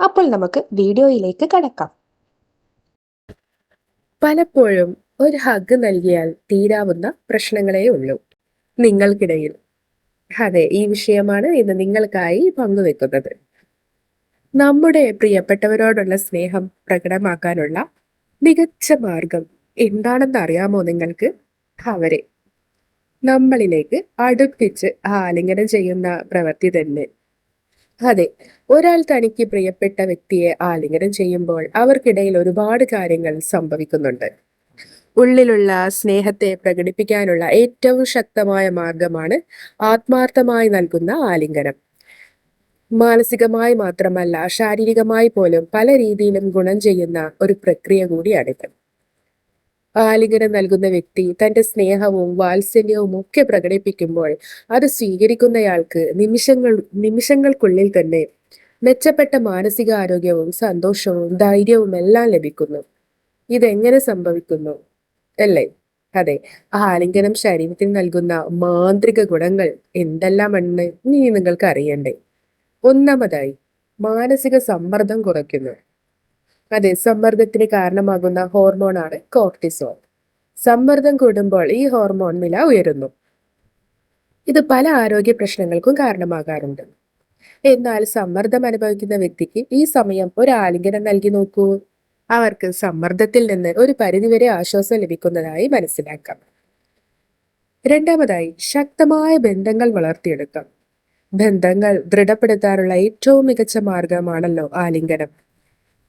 അപ്പോൾ നമുക്ക് വീഡിയോയിലേക്ക് കടക്കാം. പലപ്പോഴും ഒരു ഹഗ് നൽകിയാൽ തീരാവുന്ന പ്രശ്നങ്ങളേ ഉള്ളൂ. നിങ്ങൾക്കിടയിൽ. അതെ ഈ വിഷയമാണ് ഇന്ന് നിങ്ങൾക്കായി പങ്കുവെക്കുന്നത്. നമ്മുടെ പ്രിയപ്പെട്ടവരോടുള്ള സ്നേഹം പ്രകടമാക്കാനുള്ള മികച്ച മാർഗം എന്താണെന്ന് അറിയാമോ നിങ്ങൾക്ക്? അവരെ. നമ്മളിലേക്ക് അടുപ്പിച്ച് ആലിംഗനം ചെയ്യുന്ന പ്രവൃത്തി തന്നെ. അതെ ഒരാൾ തനിക്ക് പ്രിയപ്പെട്ട വ്യക്തിയെ ആലിംഗനം ചെയ്യുമ്പോൾ അവർക്കിടയിൽ ഒരുപാട് കാര്യങ്ങൾ സംഭവിക്കുന്നുണ്ട്. ഉള്ളിലുള്ള സ്നേഹത്തെ പ്രകടിപ്പിക്കാനുള്ള ഏറ്റവും ശക്തമായ മാർഗമാണ് ആത്മാർത്ഥമായി നൽകുന്ന ആലിംഗനം. മാനസികമായി മാത്രമല്ല ശാരീരികമായി പോലും പല രീതിയിലും ഗുണം ചെയ്യുന്ന ഒരു പ്രക്രിയ കൂടിയാണിത്. ആലിംഗനം നൽകുന്ന വ്യക്തി തന്റെ സ്നേഹവും വാത്സല്യവും ഒക്കെ പ്രകടിപ്പിക്കുമ്പോൾ അത് സ്വീകരിക്കുന്നയാൾക്ക് നിമിഷങ്ങൾ നിമിഷങ്ങൾക്കുള്ളിൽ തന്നെ മെച്ചപ്പെട്ട മാനസികാരോഗ്യവും സന്തോഷവും ധൈര്യവും എല്ലാം ലഭിക്കുന്നു. ഇതെങ്ങനെ സംഭവിക്കുന്നു? അല്ലേ? അതെ ആലിംഗനം ശരീരത്തിന് നൽകുന്ന മാന്ത്രിക ഗുണങ്ങൾ എന്തെല്ലാമെന്ന് നീ നിങ്ങൾക്ക് അറിയണ്ടേ. ഒന്നാമതായി മാനസിക സമ്മർദ്ദം കുറയ്ക്കുന്നു. അതെ സമ്മർദ്ദത്തിന് കാരണമാകുന്ന ഹോർമോണാണ് കോർട്ടിസോൾ സമ്മർദ്ദം കൂടുമ്പോൾ ഈ ഹോർമോൺ നില ഉയരുന്നു. ഇത് പല ആരോഗ്യ പ്രശ്നങ്ങൾക്കും കാരണമാകാറുണ്ട്. എന്നാൽ സമ്മർദ്ദം അനുഭവിക്കുന്ന വ്യക്തിക്ക് ഈ സമയം ഒരു ആലിംഗനം നൽകി നോക്കൂ. അവർക്ക് സമ്മർദ്ദത്തിൽ നിന്ന് ഒരു പരിധിവരെ ആശ്വാസം ലഭിക്കുന്നതായി മനസ്സിലാക്കാം. രണ്ടാമതായി ശക്തമായ ബന്ധങ്ങൾ വളർത്തിയെടുക്കാം. ബന്ധങ്ങൾ ദൃഢപ്പെടുത്താനുള്ള ഏറ്റവും മികച്ച മാർഗമാണല്ലോ ആലിംഗനം.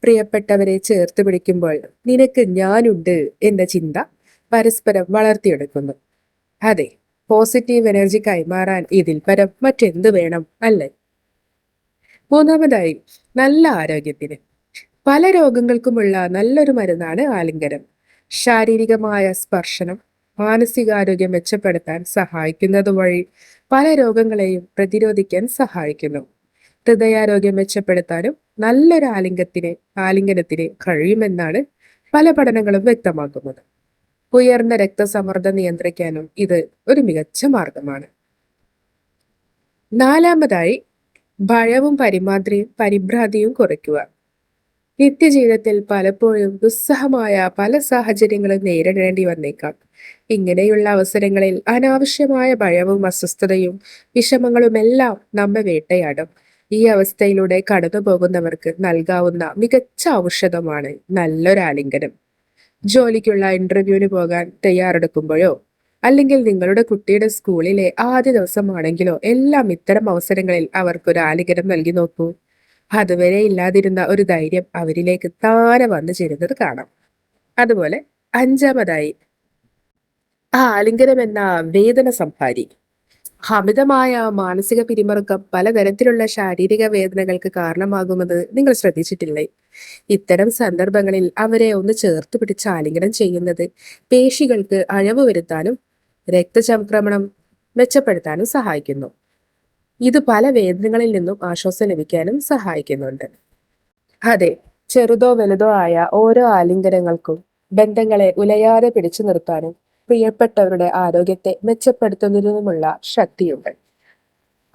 പ്രിയപ്പെട്ടവരെ ചേർത്ത് പിടിക്കുമ്പോൾ നിനക്ക് ഞാനുണ്ട് എന്ന ചിന്ത പരസ്പരം വളർത്തിയെടുക്കുന്നു. അതെ പോസിറ്റീവ് എനർജി കൈമാറാൻ ഇതിൽ പരം മറ്റെന്ത് വേണം അല്ലേ? മൂന്നാമതായി നല്ല ആരോഗ്യത്തിന്. പല രോഗങ്ങൾക്കുമുള്ള നല്ലൊരു മരുന്നാണ് ആലിംഗനം. ശാരീരികമായ സ്പർശനം മാനസികാരോഗ്യം മെച്ചപ്പെടുത്താൻ സഹായിക്കുന്നത് വഴി പല രോഗങ്ങളെയും പ്രതിരോധിക്കാൻ സഹായിക്കുന്നു. ഹൃദയാരോഗ്യം മെച്ചപ്പെടുത്താനും നല്ലൊരു ആലിംഗത്തിന് ആലിംഗനത്തിന് കഴിയുമെന്നാണ് പല പഠനങ്ങളും വ്യക്തമാക്കുന്നത്. ഉയർന്ന രക്തസമ്മർദ്ദം നിയന്ത്രിക്കാനും ഇത് ഒരു മികച്ച മാർഗമാണ്. നാലാമതായി ഭയവും പരിമാതിരിയും പരിഭ്രാന്തിയും കുറയ്ക്കുക. നിത്യജീവിതത്തിൽ പലപ്പോഴും ദുസ്സഹമായ പല സാഹചര്യങ്ങളും നേരിടേണ്ടി വന്നേക്കാം. ഇങ്ങനെയുള്ള അവസരങ്ങളിൽ അനാവശ്യമായ ഭയവും അസ്വസ്ഥതയും വിഷമങ്ങളുമെല്ലാം നമ്മെ വേട്ടയാടും. ഈ അവസ്ഥയിലൂടെ കടന്നു പോകുന്നവർക്ക് നൽകാവുന്ന മികച്ച ഔഷധമാണ് നല്ലൊരാലിംഗനം. ജോലിക്കുള്ള ഇന്റർവ്യൂവിന് പോകാൻ തയ്യാറെടുക്കുമ്പോഴോ അല്ലെങ്കിൽ നിങ്ങളുടെ കുട്ടിയുടെ സ്കൂളിലെ ആദ്യ ദിവസമാണെങ്കിലോ എല്ലാം ഇത്തരം അവസരങ്ങളിൽ അവർക്കൊരു ആലിംഗനം നൽകി നോക്കൂ. അതുവരെ ഇല്ലാതിരുന്ന ഒരു ധൈര്യം അവരിലേക്ക് താനെ വന്നു ചേരുന്നത് കാണാം. അതുപോലെ അഞ്ചാമതായി ആ ആലിംഗനം എന്ന വേദന സംഹാരി. അമിതമായ മാനസിക പിരിമുറുക്കം പലതരത്തിലുള്ള ശാരീരിക വേദനകൾക്ക് കാരണമാകുമെന്ന് നിങ്ങൾ ശ്രദ്ധിച്ചിട്ടില്ലേ? ഇത്തരം സന്ദർഭങ്ങളിൽ അവരെ ഒന്ന് ചേർത്ത് പിടിച്ച് ആലിംഗനം ചെയ്യുന്നത് പേശികൾക്ക് അഴവ് വരുത്താനും രക്തചംക്രമണം മെച്ചപ്പെടുത്താനും സഹായിക്കുന്നു. ഇത് പല വേദനകളിൽ നിന്നും ആശ്വാസം ലഭിക്കാനും സഹായിക്കുന്നുണ്ട്. അതെ ചെറുതോ വലുതോ ആയ ഓരോ ആലിംഗനങ്ങൾക്കും ബന്ധങ്ങളെ ഉലയാതെ പിടിച്ചു നിർത്താനും പ്രിയപ്പെട്ടവരുടെ ആരോഗ്യത്തെ മെച്ചപ്പെടുത്തുന്നതിനുമുള്ള ശക്തിയുണ്ട്.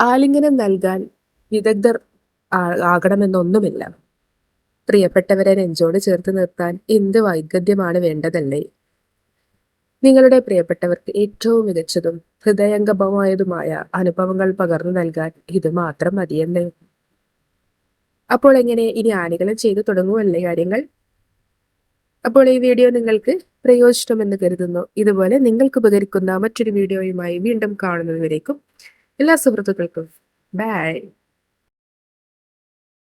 ആലിംഗനം നൽകാൻ വിദഗ്ധർ ആകണമെന്നൊന്നുമില്ല. പ്രിയപ്പെട്ടവരെ നെഞ്ചോട് ചേർത്ത് നിർത്താൻ എന്ത് വൈദഗ്ധ്യമാണ് വേണ്ടതല്ലേ? നിങ്ങളുടെ പ്രിയപ്പെട്ടവർക്ക് ഏറ്റവും മികച്ചതും ഹൃദയംഗമമായതുമായ അനുഭവങ്ങൾ പകർന്നു നൽകാൻ ഇത് മാത്രം മതിയെന്ന്. അപ്പോൾ എങ്ങനെ ഇനി ആണികളും ചെയ്തു തുടങ്ങുമല്ലേ കാര്യങ്ങൾ? അപ്പോൾ ഈ വീഡിയോ നിങ്ങൾക്ക് പ്രയോജനമെന്ന് കരുതുന്നു. ഇതുപോലെ നിങ്ങൾക്ക് ഉപകരിക്കുന്ന മറ്റൊരു വീഡിയോയുമായി വീണ്ടും കാണുന്നതുവരേക്കും എല്ലാ സുഹൃത്തുക്കൾക്കും. ബൈ